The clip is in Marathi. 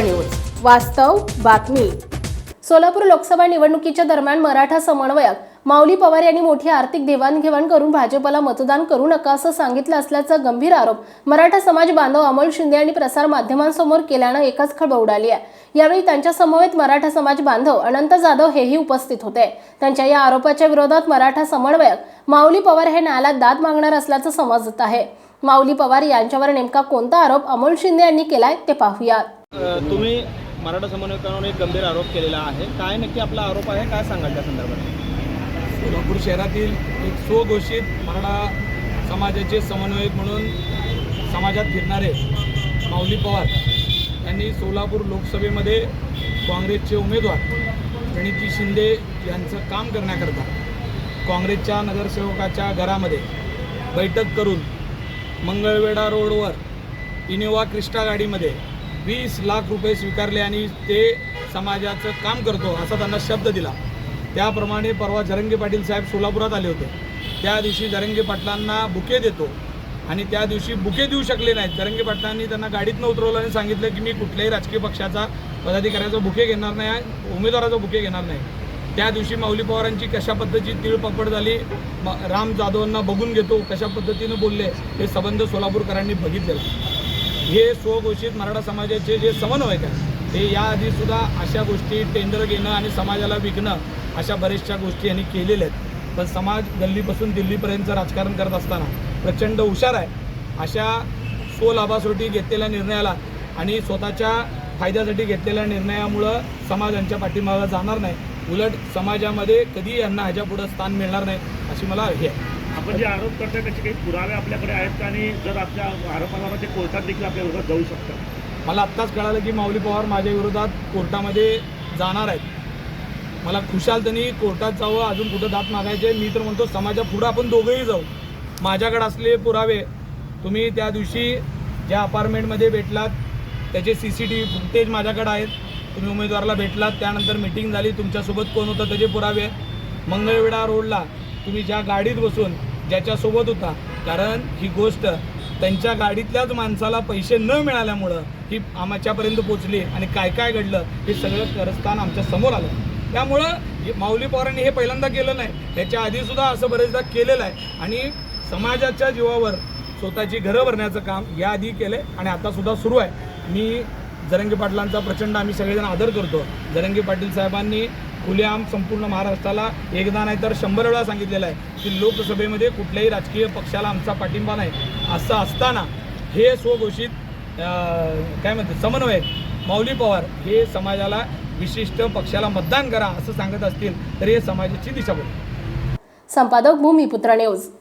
न्यूज. वास्तव बातमी. सोलापूर लोकसभा निवडणुकीच्या दरम्यान मराठा समन्वयक माऊली पवार यांनी मोठी आर्थिक देवाणघेवाण करून भाजपला मतदान करू नका असं सांगितलं असल्याचा गंभीर आरोप मराठा समाज बांधव अमोल शिंदे यांनी प्रसार माध्यमांसमोर केल्यानं एकच खळबळ उडाली आहे. यावेळी त्यांच्या समवेत मराठा समाज बांधव अनंत जाधव हेही उपस्थित होते. त्यांच्या या आरोपाच्या विरोधात मराठा समन्वयक माऊली पवार हे न्यायालयात दाद मागणार असल्याचं समजत आहे. माऊली पवार यांच्यावर नेमका कोणता आरोप अमोल शिंदे यांनी केलाय ते पाहूयात. तुम्ही मराठा समन्वयकांवर एक गंभीर आरोप केलेला आहे. काय नक्की आपला आरोप आहे? काय सांगाल त्या संदर्भात? सोलापूर शहरातील एक स्वघोषित मराठा समाजाचे समन्वयक म्हणून समाजात फिरणारे माऊली पवार यांनी सोलापूर लोकसभेमध्ये काँग्रेसचे उमेदवार प्रणिती शिंदे यांचं काम करण्याकरता काँग्रेसच्या नगरसेवकाच्या घरामध्ये बैठक करून मंगळवेढा रोडवर इनोवा क्रिस्टा गाडीमध्ये वीस लाख रुपये स्वीकारले आणि ते समाजाचं काम करतो असा त्यांना शब्द दिला. त्याप्रमाणे परवा झरंगे पाटील साहेब सोलापुरात आले होते. त्या दिवशी झरंगे पाटलांना बुके देतो आणि त्या दिवशी बुके देऊ शकले नाहीत. जरंगे पाटलांनी त्यांना गाडीतनं उतरवलं आणि सांगितलं की मी कुठल्याही राजकीय पक्षाचा पदाधिकाऱ्याचा बुके घेणार नाही उमेदवाराचा बुके घेणार नाही. त्या दिवशी माऊली पवारांची कशा पद्धतीची तिळपापड झाली म- राम जाधवांना बघून घेतो कशा पद्धतीनं बोलले हे संबंध सोलापूरकरांनी बघितलेला. हे स्वघोषित मराठा समाजाचे जे समन्वयक आहे ते याआधी सुद्धा अशा गोष्टी टेंडर घेणं आणि समाजाला विकणं अशा बऱ्याचशा गोष्टी यांनी केलेल्या आहेत. पण समाज गल्लीपासून दिल्लीपर्यंतचं राजकारण करत असताना प्रचंड हुशार आहे अशा स्वलाभासाठी घेतलेल्या निर्णयाला आणि स्वतःच्या फायद्यासाठी घेतलेल्या निर्णयामुळं समाज यांच्या पाठीमागं जाणार नाही. उलट समाजामध्ये कधी यांना ह्याच्यापुढं स्थान मिळणार नाही अशी मला हे आहे. आपण जे आरोप करतोय त्याचे काही पुरावे आपल्याकडे आहेत का? आणि जर आपल्या आरोपाला ते कोर्टात देखील आपल्या विरोधात जाऊ शकतात. मला आत्ताच कळालं की माऊली पवार माझ्या विरोधात कोर्टामध्ये जाणार आहेत. मला खुशाल त्यांनी कोर्टात जावं अजून कुठं दात मागायचे मी तर म्हणतो समाजा पुढं आपण दोघंही जाऊ. माझ्याकडे असले पुरावे तुम्ही त्या दिवशी ज्या अपार्टमेंटमध्ये भेटलात त्याचे C C T V footage माझ्याकडे आहेत. तुम्ही उमेदवाराला भेटलात त्यानंतर मिटिंग झाली तुमच्यासोबत कोण होतं त्याचे पुरावे. मंगळवेढा रोडला तुम्ही ज्या गाडीत बसून ज्याच्यासोबत होता. कारण ही गोष्ट त्यांच्या गाडीतल्याच माणसाला पैसे न मिळाल्यामुळं ही आमच्यापर्यंत पोचली आणि काय काय घडलं हे सगळं करस्थान आमच्यासमोर आलं. त्यामुळं हे माऊली पवारांनी हे पहिल्यांदा केलं नाही. ह्याच्या आधीसुद्धा असं बरेचदा केलेलं आहे. आणि समाजाच्या जीवावर स्वतःची घरं भरण्याचं काम याआधी केलं आहे आणि आतासुद्धा सुरू आहे. मी जरंगे पाटलांचा प्रचंड आम्ही सगळेजण आदर करतो. जरंगे पाटील साहेबांनी खुलेआम संपूर्ण महाराष्ट्राला एकदा नाही तर शंभर वेळा सांगितलेलं आहे की लोकसभेमध्ये कुठल्याही राजकीय पक्षाला आमचा पाठिंबा नाही. असं असताना हे स्वघोषित काय म्हणते समन्वयक माऊली पवार हे समाजाला विशिष्ट पक्षाला मतदान करा असं सांगत असतील तर हे समाजाची दिशाभूल. संपादक भूमिपुत्र न्यूज.